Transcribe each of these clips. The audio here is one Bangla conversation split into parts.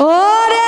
Ora!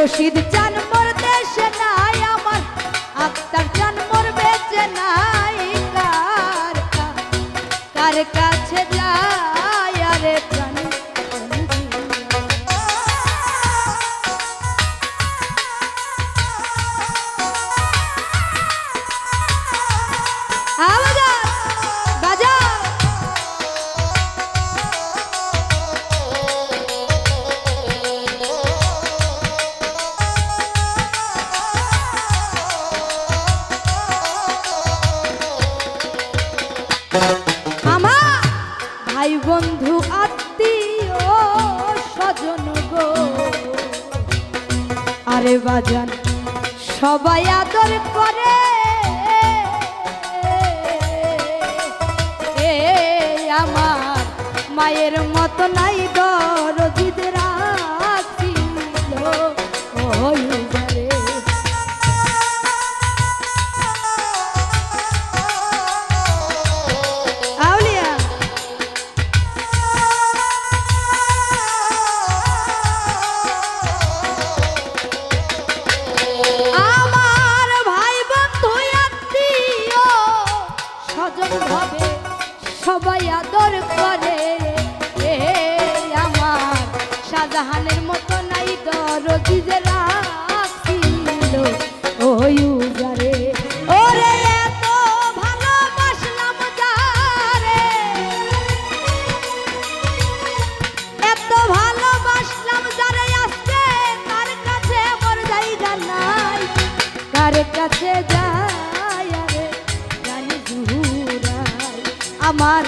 রশিদ চান মোর দেশে নাই আমার, আক্তার চান মোর বেঁচে নাই, কার কাছে যায় আরে প্রাণ? স্বজন গো আরে বাজান সবাই আদর করে এ আমার মায়ের মতো নাই দল কাছে যায় রে জানি ঘুরাই আমার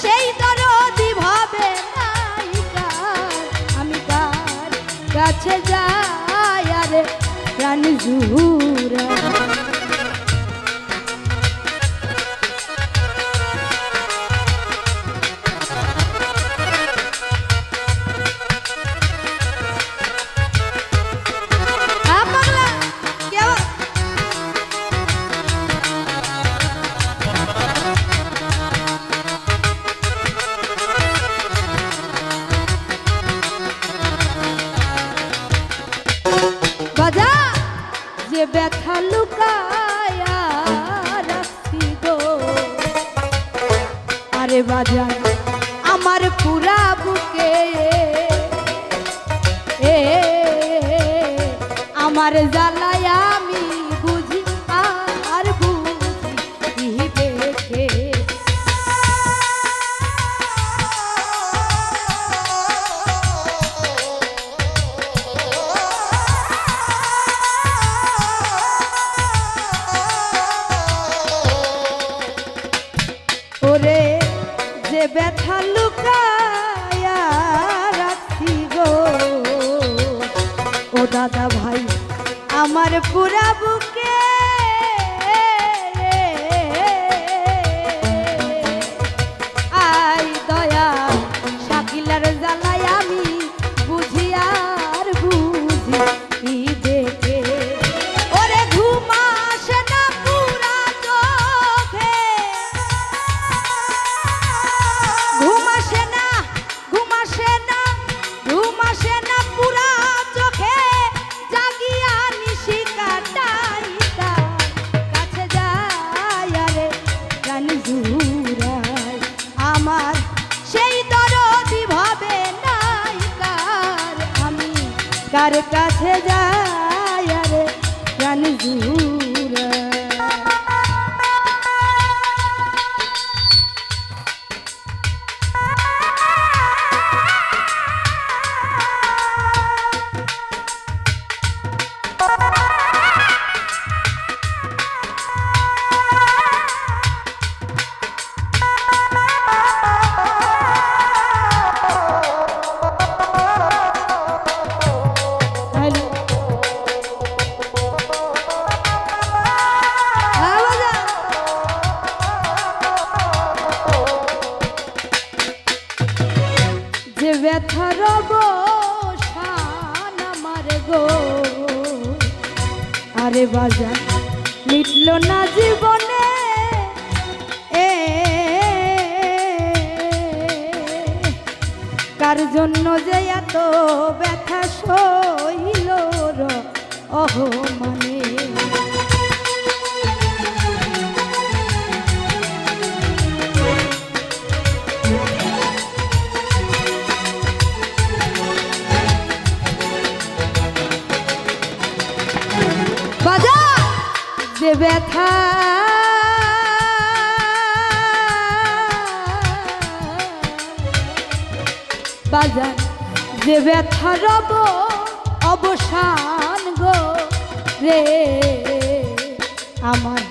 সেই দরদি ভাবে আমি তার কাছে যায় রে প্রাণ জুরা রে বাজা আমার পুরা বুকে আমার জ্বালায় পুরা বুক কার আরে বাজার। মিটল না জীবনে। এ কার জন্য যে এত ব্যথা সইল অহ মানে ব্যথা। বাজার যে ব্যথা রব অবসান গো রে, আমার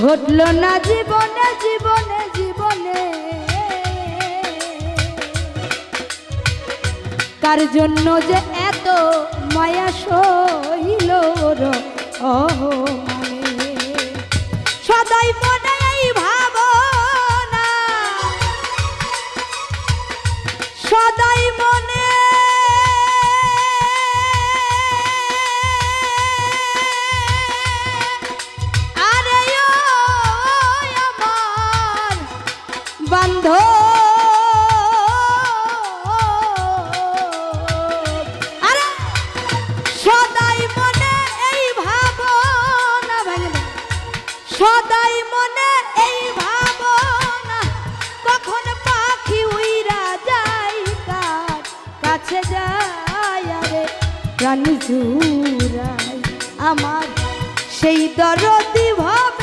ঘটল না জীবনে জীবনে জীবনে। কার জন্য যে এত মায়া সইল অহ মানে সদাই মনে প্রাণ জুড়াই আমার সেই দরদি ভাব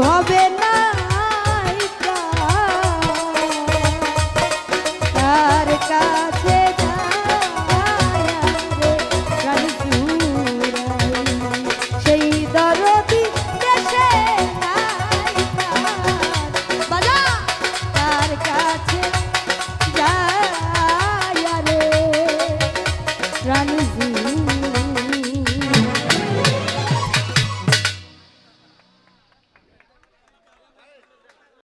হবে